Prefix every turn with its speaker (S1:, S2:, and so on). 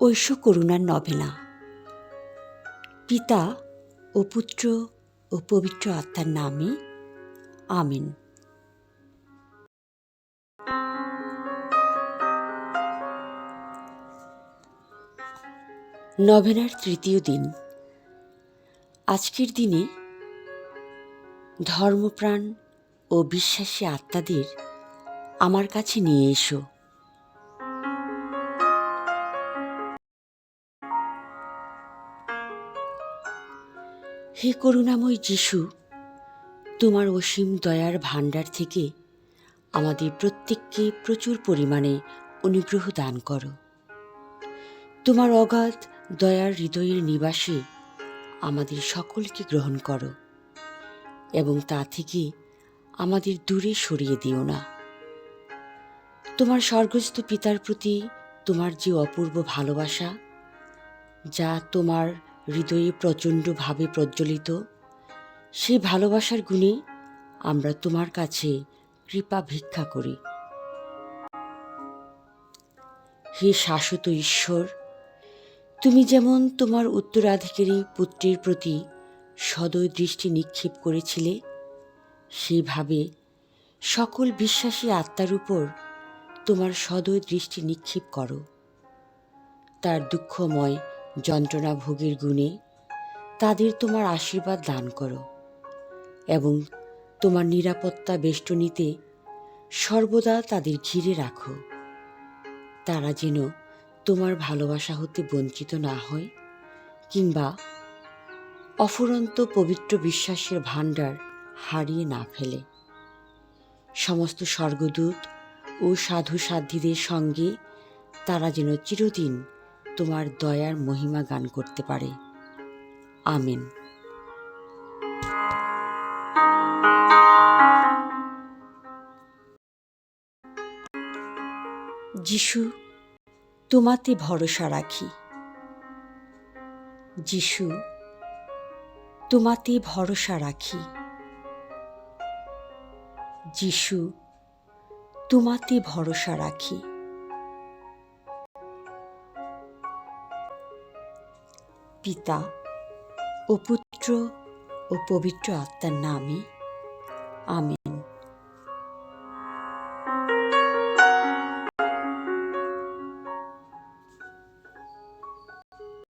S1: ঐশ করুণার নভেনা পিতা ও পুত্র ও পবিত্র আত্মার নামে আমিন। নভেনার তৃতীয় দিন। আজকের দিনে ধর্মপ্রাণ ও বিশ্বাসী আত্মাদের আমার কাছে নিয়ে এসো। হে করুণাময় যিশু, তোমার অসীম দয়ার ভাণ্ডার থেকে আমাদের প্রত্যেককে প্রচুর পরিমাণে অনুগ্রহ দান করো। তোমার অগাধ দয়ার হৃদয়ের নিবাসে আমাদের সকলকে গ্রহণ করো এবং তা থেকে আমাদের দূরে সরিয়ে দিও না। তোমার স্বর্গস্থ পিতার প্রতি তোমার যে অপূর্ব ভালোবাসা, যা তোমার হৃদয়ে প্রচণ্ডভাবে প্রজ্বলিত, সেই ভালোবাসার গুণে আমরা তোমার কাছে কৃপা ভিক্ষা করি। হে শাশ্বত ঈশ্বর, তুমি যেমন তোমার উত্তরাধিকারী পুত্রের প্রতি সদয় দৃষ্টি নিক্ষেপ করেছিলে সেইভাবে সকল বিশ্বাসী আত্মার উপর তোমার সদয় দৃষ্টি নিক্ষেপ করো। তার দুঃখময় যন্ত্রণা ভোগের গুণে তাদের তোমার আশীর্বাদ দান করো এবং তোমার নিরাপত্তা বেষ্টনীতে সর্বদা তাদের ঘিরে রাখো। তারা যেন তোমার ভালোবাসা হতে বঞ্চিত না হয় কিংবা অফুরন্ত পবিত্র বিশ্বাসের ভাণ্ডার হারিয়ে না ফেলে। সমস্ত স্বর্গদূত ও সাধু সাধ্যীদের সঙ্গে তারা যেন চিরদিন তোমার দয়ার মহিমা গান করতে পারে। আমেন। যিশু, তোমাতে ভরসা রাখি। যিশু, তোমাতে ভরসা রাখি। যিশু তোমাতে ভরসা রাখি। পিতা ও পুত্র ও পবিত্র আত্মার নামে আমেন।